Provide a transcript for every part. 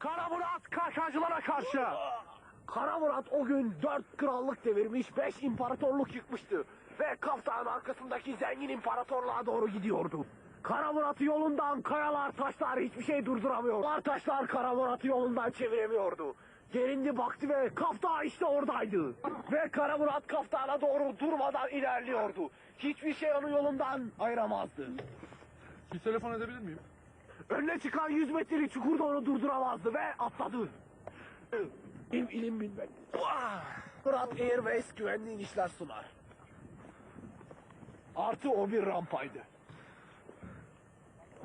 Kara Murat kaçakçılara karşı. Kara Murat o gün dört krallık devirmiş, beş imparatorluk yıkmıştı. Ve Kaftan'ın arkasındaki zengin imparatorluğa doğru gidiyordu. Kara Murat'ı yolundan kayalar, taşlar hiçbir şey durduramıyor. Var taşlar Kara Murat'ı yolundan çeviremiyordu. Gerindi baktı ve Kaftan işte oradaydı. Ve Kara Murat Kaftan'a doğru durmadan ilerliyordu. Hiçbir şey onu yolundan ayıramazdı. Bir telefon edebilir miyim? Önüne çıkan 100 metrelik çukurda onu durduramazdı ve atladı. İlim ilim bilmek. Murat Airways güvenli inişler sunar. Artı o bir rampaydı.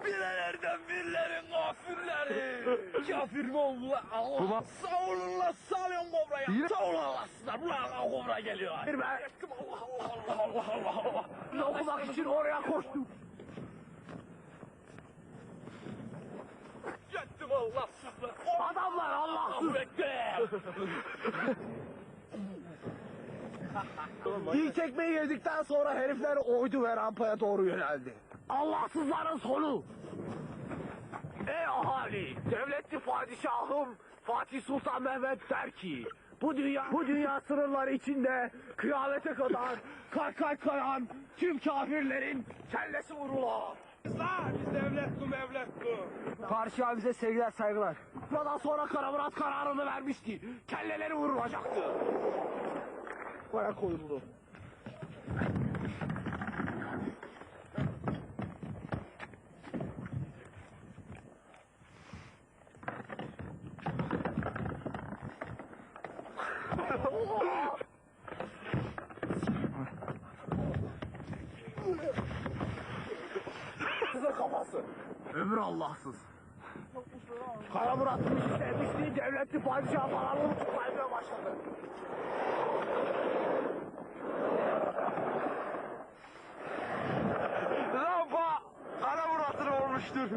Bilelerden birilerin gafirleri. Kafir mi oldular? Allah. Sağ olun lan salın kobrayı. Yine- Sağ olun Allah'sınlar. Ulan kobra geliyor. Bir ben Allah Allah Allah Allah Allah Allah. okumak için oraya koştum. Adamlar Allahsız. Allahu Ekber. İlk tekmeyi yedikten sonra herifler oydu ve rampaya doğru yöneldi. Allahsızların sonu. Ey ahali, devletli padişahım Fatih Sultan Mehmet der ki, bu dünya bu dünya sınırları içinde kıyamete kadar kay kay kayan tüm kafirlerin kellesi vurular. Lan biz devletli mevletli. Karşı bize sevgiler saygılar. Buradan sonra Kara kararını vermişti. Kelleleri vurulacaktı. Baya koyuldu. Ömür Allahsız. Kara Murat'ın sevmişliği devletli padişah unutup saymaya başladı. Rampa. Kara Murat'ın olmuştur.